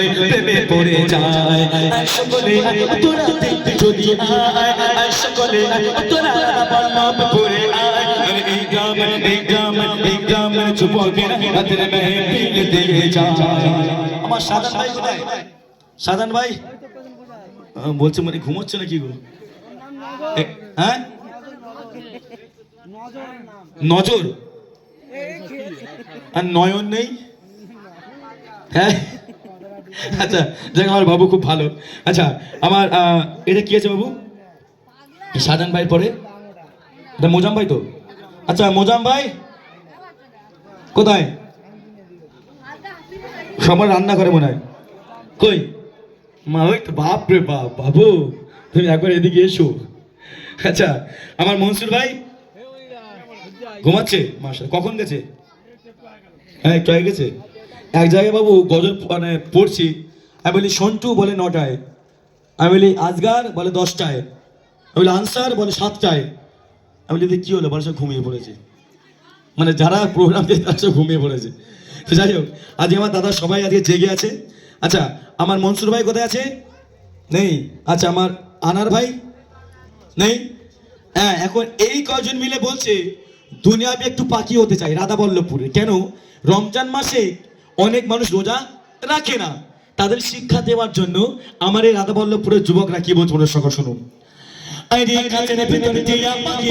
ওই প্রেমে পড়ে যায়। সকলে, তোরা দেখতে আয় সকলে, তোরা পড়ে ভাই ভাই? বলছে মানে ঘুমোচ্ছে নাকি গো? হ্যাঁ? নজর। আর নয়ন নেই? হ্যাঁ? আচ্ছা যাক, আমার বাবু খুব ভালো। আচ্ছা আমার এটা কি আছে বাবু? সাজান ভাই পরে? এটা মোজাম ভাই তো? আচ্ছা মোজাম ভাই, কোথায়? সবার রান্না করে মনে হয়। কই? মা, ওই তো, বাপ রে বাপ, বাবু, তুমি একবার এদিকে এসো। আচ্ছা আমার মনসুর ভাই, ঘুমাচ্ছে? মাসা কখন গেছে? হ্যাঁ একটু গেছে। এক জায়গায় বাবু গজল মানে পড়ছি। আমি বলি সন্টু বলে নটায়। আমি বলি আজগার বলে দশটায়। আমি বলি আনসার বলে সাতটায়। আমি বলি "দিদি, কি হলো? বলে ঘুমিয়ে পড়েছে। মানে যারা প্রোগ্রাম দিয়ে তারা সব ঘুমিয়ে পড়েছে। যাই হোক আজকে আমার দাদা সবাই আজকে জেগে আছে। আচ্ছা আমার মনসুর ভাই কোথায় আছে? নেই। আচ্ছা আমার আনার ভাই? নেই? হ্যাঁ এখন এই কজন মিলে বলছে দুনিয়াবি একটু পাখি হতে চাই। রাধা বল্লভপুরে। কেন? রমজান মাসে অনেক মানুষ রোজা রাখে না। তাদের শিক্ষা দেওয়ার জন্য আমার এই রাধাবল্লভপুরের যুবকরা কি বলছে ওদের সকল শুনুন। দিয়া পাখি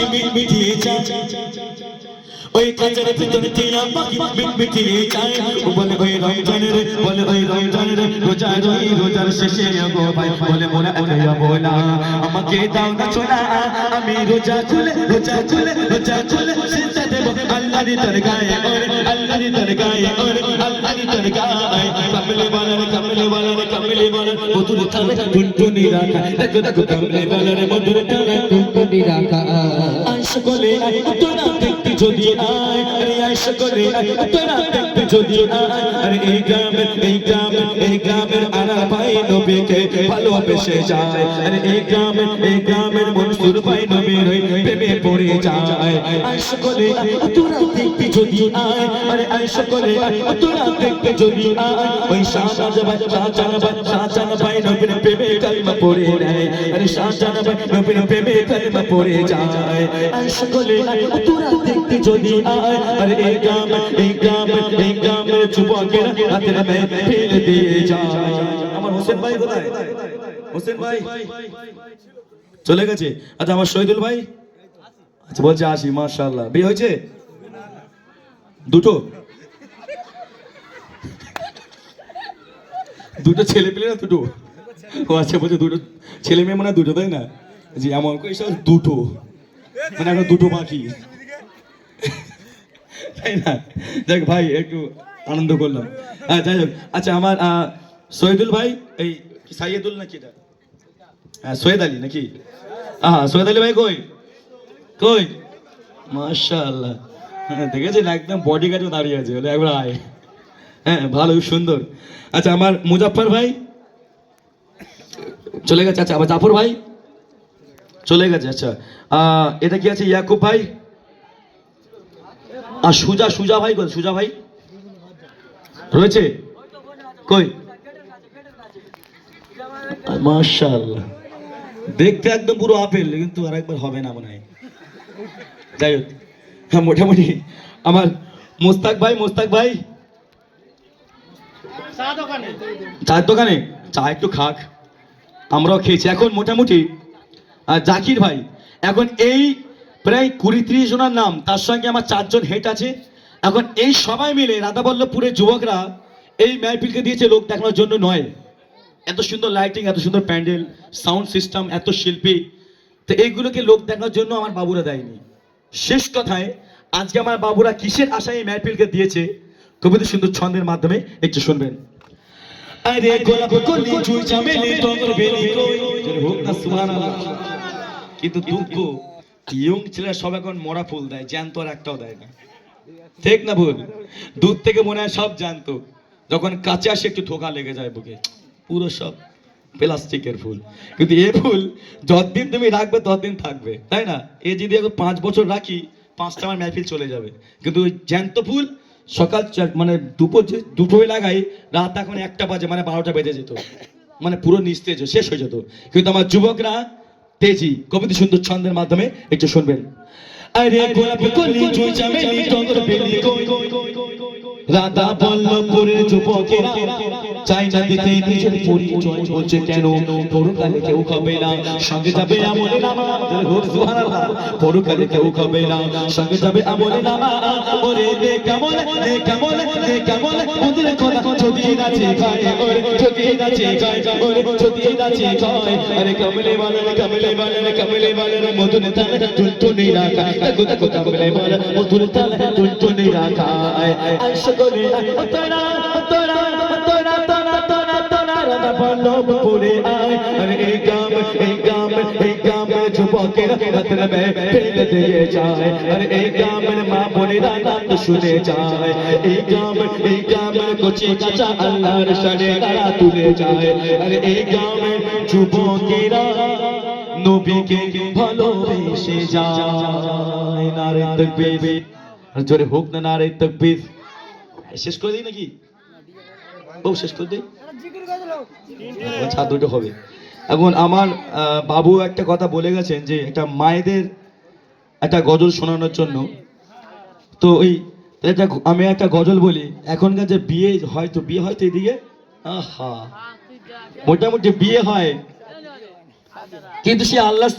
যায় ওই কাজের ভিতরে টিয়া পাখি মিটমিটিয়ে যায় বলে, ওই রমজানের, বলে, ওই রমজানের রোজা রই, রোজার শেষে গো ভাই বলে, মোরা একা বলা আমাকে দাও না ছোলা আমি রোজা খুলে রোজা খুলে রোজা খুলে সিজদা দেব। আল্লাহর দরগাহে ওরে, আল্লাহর দরগাহে ওরে, আল্লাহর দরগাহে কমলে বালার কমলে বালার কমলে বালার, মধুর থানে টুনটুনি রাখা। দেখো দেখো, কমলে বালার, মধুর থানে টুনটুনি রাখা। করে তোরা দেখতে যদি আয় আরে আইস করে তোরা দেখতে যদি আয় আরে এই গ্রামের এই গ্রামের এই গ্রামের আনা ভাই নবীকে ভালোবেসে যায়, আরে এই গ্রামের এই গ্রামের মনসুর ভাই নবীর প্রেমে পড়ে যায়। আইস করে তোরা দেখতে যদি আয় আরে আইস করে তোরা দেখতে যদি আয় ওই শাহজাহান ভাই শাহজাহান ভাই শাহজাহান ভাই নবীর প্রেমে কালিমা পড়ে নেয়, আরে শাহজাহান ভাই নবীর প্রেমে কালিমা পড়ে যায়। আমার চলে গেছে। আচ্ছা আমার শহীদুল ভাই? আচ্ছা বলছে আসি, মাশাআল্লাহ। বিয়ে হয়েছে? দুটো। দুটো ছেলে পেলে না দুটো? ও আচ্ছা বলছে দুটো ছেলে মেয়ে মানে দুটো, তাই না? জি সব দুটো। মানে এখন দুটো বাকি তাই না? দেখ ভাই, একটু আনন্দ করলাম। হ্যাঁ যাই হোক। আচ্ছা আমার সৈয়দুল ভাই, এই সাইয়েদুল নাকি এটা? হ্যাঁ সৈয়দ আলী নাকি? হ্যাঁ সৈয়দ আলী ভাই কই? কই? মাশাআল্লাহ। হ্যাঁ দেখেছেন? একদম বডি গার্ডও দাঁড়িয়ে আছে। বলে, একবার আয়। হ্যাঁ ভালো, সুন্দর। আচ্ছা আমার মুজাফর ভাই? চলে গেছে। আচ্ছা আবার জাফর ভাই? চলে গেছে আচ্ছা। এটা কি আছে ইয়াকুব ভাই? আর সুজা সুজা ভাই কোথায়? সুজা ভাই? রয়েছে? কই? মাশাআল্লাহ। দেখতে একদম পুরো আপেল, কিন্তু আর একবার হবে না মনে হয়। যাই হোক হ্যাঁ মোটামুটি আমার মোস্তাক ভাই মোস্তাক ভাই? চায়ের দোকানে? চা একটু খাক। আমরাও খেয়েছি। এখন মোটামুটি জাকির ভাই, এখন এই প্রায় কুড়ি ত্রিশ জনের নাম, তার সঙ্গে আমার চারজন হেড আছে। এখন এই সবাই মিলে রাধাবল্লভপুরের যুবকরা এই মেহফিলকে দিয়েছে লোক দেখানোর জন্য নয়। এত সুন্দর লাইটিং এত সুন্দর প্যান্ডেল সাউন্ড সিস্টেম এত শিল্পী। তো এইগুলোকে লোক দেখানোর জন্য আমার বাবুরা দেয়নি। শেষ কথায়, আজকে আমার বাবুরা কিসের আশায় এই মেহফিলকে দিয়েছে কবিতা সুন্দর ছন্দের মাধ্যমে একটু শুনবেন। আরে গোলাপ কলি চুই চামেলি টগর বেলি কই হোক না, সুবহানাল্লাহ। কিন্তু দুঃখ ইয়ং ছেলেরা সব এখন মরা ফুল দেয় জ্যান্ত আর একটাও দেয় না। ঠিক না ভুল? দূর থেকে মনে হয় সব জানতো যখন কাছে আসে একটু ঠোকা লেগে যায় বুকে। পুরো সব প্লাস্টিকের ফুল। কিন্তু এ ফুল যতদিন তুমি রাখবে ততদিন থাকবে। তাই না? এ যদি এখন পাঁচ বছর রাখি পাঁচটা আমার মেহফিল চলে যাবে। কিন্তু ওই জ্যান্ত ফুল সকাল মানে দুপুর দুটোই লাগাই রাত এখন একটা বাজে মানে বারোটা বেজে যেত। মানে পুরো নিস্তেজ শেষ হয়ে যেত। কিন্তু আমার যুবকরা তেজি কবিতা সুন্দর ছন্দের মাধ্যমে একটু শুনবেন রাধা না দিতে নিজের পরিচয় বলছে কেন পরকালে কেউ খাবে না সঙ্গে যাবে আমলে পরকালে কেউ খাবে না সঙ্গে যাবে আমলে কেমন কেমন কেমন ওদের কথা যদি নাচে গায় ওরে যদি নাচে গায় ওরে যদি নাচে গায় আরে কমলে বালে কমলে বালে কমলে বালে মধুর তাল টুনটুনি রাখা তাকু তাকু কমলে বালে মধুর তাল টুনটুনি রাখা তোরা তোরা তোরা তোরা তোরা তোরা রাধা বল্লভপুরে আয় আরে এই গাম এই গাম এই গাম যুবকের হাতের মে ফেলে দিয়ে যায় আরে এই গামের মা বোনেরা নাম শুনে যায় এই গাম এই গামের কচি কাঁচা আল্লাহর সাড়ে তারা তুলে যায় আরে এই গামের যুবকেরা নবীকে ভালোবেসে যায় নারে তকবীর আর জোরে হোক না নারে তকবীর শেষ করে দিই নাকি ও শেষ করে দিই আচ্ছা আর দুটো হবে। এখন আমার বাবু একটা কথা বলে গেছেন যে একটা মায়েদের একটা গজল শোনানোর জন্য। তো ওই, একটা আমি একটা গজল বলি, এখনকার যে বিয়ে হয়তো বিয়ে হয়তো এদিকে? আহা। মোটামুটি বিয়ে হয়। কিন্তু সে আল্লাহ